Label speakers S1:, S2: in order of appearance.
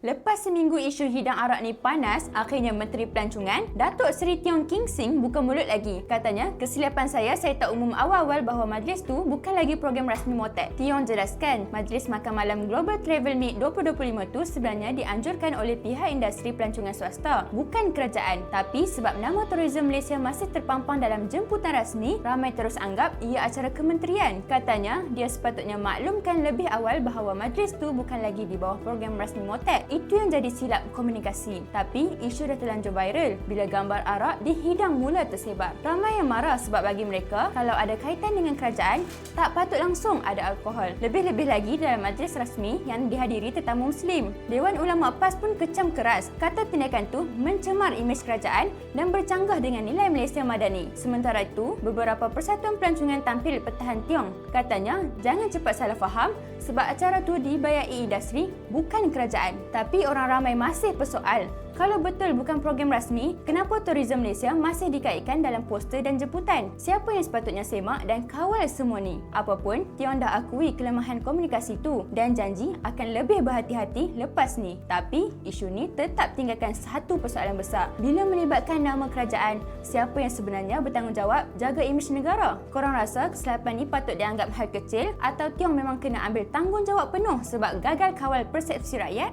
S1: Lepas seminggu isu hidang arak ni panas, akhirnya Menteri Pelancongan, Datuk Seri Tiong King Sing buka mulut lagi. Katanya, kesilapan saya, saya tak umum awal-awal bahawa majlis tu bukan lagi program rasmi Motek. Tiong jelaskan, Majlis Makan Malam Global Travel Meet 2025 tu sebenarnya dianjurkan oleh pihak industri pelancongan swasta, bukan kerajaan. Tapi sebab nama Tourism Malaysia masih terpampang dalam jemputan rasmi, ramai terus anggap ia acara kementerian. Katanya, dia sepatutnya maklumkan lebih awal bahawa majlis tu bukan lagi di bawah program rasmi Motek. Itu yang jadi silap komunikasi. Tapi isu dah terlanjur viral bila gambar arak dihidang mula tersebar. Ramai yang marah sebab bagi mereka kalau ada kaitan dengan kerajaan tak patut langsung ada alkohol. Lebih-lebih lagi dalam majlis rasmi yang dihadiri tetamu Muslim. Dewan Ulama PAS pun kecam keras kata tindakan tu mencemar imej kerajaan dan bercanggah dengan nilai Malaysia Madani. Sementara itu, beberapa persatuan pelancongan tampil Pertahan Tiong. Katanya, jangan cepat salah faham sebab acara tu dibayai industri bukan kerajaan. Tapi orang ramai masih persoal, kalau betul bukan program rasmi, kenapa Tourism Malaysia masih dikaitkan dalam poster dan jemputan? Siapa yang sepatutnya semak dan kawal semua ni? Apapun, Tion dah akui kelemahan komunikasi tu dan janji akan lebih berhati-hati lepas ni. Tapi, isu ni tetap tinggalkan satu persoalan besar. Bila melibatkan nama kerajaan, siapa yang sebenarnya bertanggungjawab jaga imej negara? Korang rasa kesilapan ni patut dianggap hal kecil atau Tiong memang kena ambil tanggungjawab penuh sebab gagal kawal persepsi rakyat?